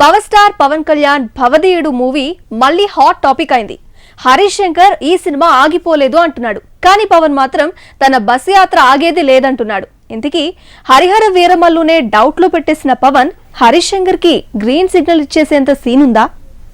Power star Pawan Kalyan Bhavadeeyudu movie మళ్ళీ hot topic అయింది. హరీష్ శంకర్ ఈ సినిమా ఆగిపోలేదు అంటున్నాడు. కానీ పవన్ మాత్రం తన బస్ యాత్ర ఆగేది లేదంటున్నాడు. ఇంతకీ హరిహర వీరమల్లునే డౌట్లో పెట్టేసిన పవన్ హరీష్ శంకర్కి గ్రీన్ సిగ్నల్ ఇచ్చేసేంత సీన్ ఉందా?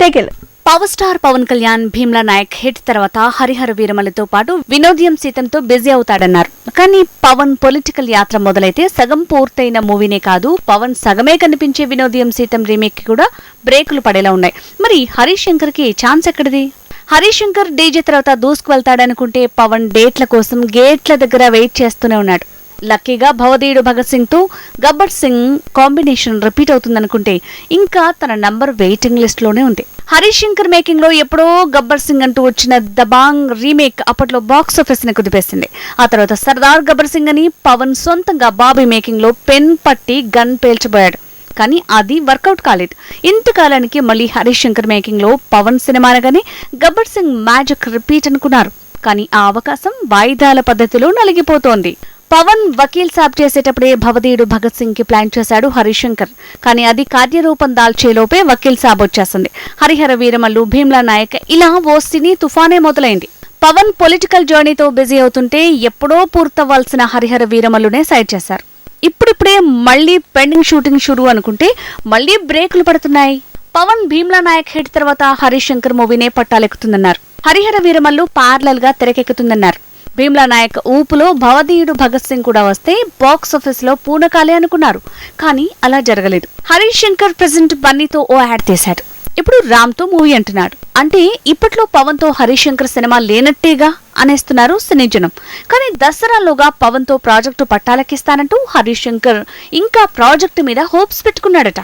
Tackle power star Pawan Kalyan Bheemla Nayak hit తర్వాత హరిహర వీరమలతో పాటు వినోదయం సీతంతో బిజీ అవుతాడన్నారు. కానీ పవన్ పొలిటికల్ యాత్ర మొదలైతే సగం పూర్తయిన మూవీనే కాదు పవన్ సగమే కనిపించే వినోదయం సీతం రీమేక్ కూడా బ్రేకులు పడేలా ఉన్నాయి. మరి హరీష్కి ఛాన్స్ ఎక్కడిది? హరిశంకర్ శంకర్ డీజే తర్వాత దూసుకు వెళ్తాడనుకుంటే పవన్ డేట్ల కోసం గేట్ల దగ్గర వెయిట్ చేస్తూనే ఉన్నాడు. లక్కీగా భవదీయుడు భగత్ సింగ్తో గబ్బర్ సింగ్ కాంబినేషన్ రిపీట్ అవుతుందనుకుంటే ఇంకా తన నంబర్ వెయిటింగ్ లిస్ట్లోనే ఉంది. హరీష్ శంకర్ మేకింగ్లో ఎప్పుడో గబ్బర్ సింగ్ అంటూ వచ్చిన దబాంగ్ రీమేక్ అప్పట్లో బాక్స్ ఆఫీస్ని కుదిపేసింది. ఆ తర్వాత సర్దార్ గబ్బర్ సింగ్ అని పవన్ సొంతంగా బాబీ మేకింగ్లో పెన్ పట్టి గన్ పేల్చబోయాడు కానీ అది వర్కౌట్ కాలేదు. ఇంతకాలానికి మళ్ళీ హరీష్ శంకర్ మేకింగ్లో పవన్ సినిమా అనగానే గబ్బర్ సింగ్ మ్యాజిక్ రిపీట్ అనుకున్నారు. కానీ ఆ అవకాశం వాయిదాల పద్ధతిలో నలిగిపోతోంది. పవన్ వకీల్ సాబ్ చేసేటప్పుడే భవదీయుడు భగత్ సింగ్కి ప్లాన్ చేశాడు హరిశంకర్. కానీ అది కార్యరూపం దాల్చేలోపే వకీల్ సాబ్ వచ్చేసింది. హరిహర వీరమల్లు భీమ్లా నాయక్ ఇలా ఓ సినీ తుఫానే మొదలైంది. పవన్ పొలిటికల్ జర్నీతో బిజీ అవుతుంటే ఎప్పుడో పూర్తవ్వాల్సిన హరిహర వీరమల్లునే సైడ్ చేశారు. ఇప్పుడిప్పుడే మళ్ళీ పెండింగ్ షూటింగ్ షురు అనుకుంటే మళ్ళీ బ్రేకులు పడుతున్నాయి. పవన్ భీమ్లా నాయక్ హిట్ తర్వాత హరిశంకర్ మూవీనే పట్టాలెక్కుతుందన్నారు. హరిహర వీరమల్లు పార్లల్గా తెరకెక్కుతుందన్నారు. భీమ్లా నాయక్ ఊపులో భవదీయుడు భగత్ సింగ్ కూడా వస్తే బాక్స్ ఆఫీస్లో పూనకాలే అనుకున్నారు. కానీ అలా జరగలేదు. హరీష్ శంకర్ ప్రెసెంట్ బన్నీతో ఓ యాడ్ తీశాడు. ఇప్పుడు రామ్తో మూవీ అంటున్నాడు. అంటే ఇప్పట్లో పవన్తో హరీష్ శంకర్ సినిమా లేనట్టేగా అనేస్తున్నారు సినీ జనం కానీ దసరాలోగా పవన్తో ప్రాజెక్టు పట్టాలకిస్తానంటూ హరీష్ శంకర్ ఇంకా ప్రాజెక్టు మీద హోప్స్ పెట్టుకున్నాడట.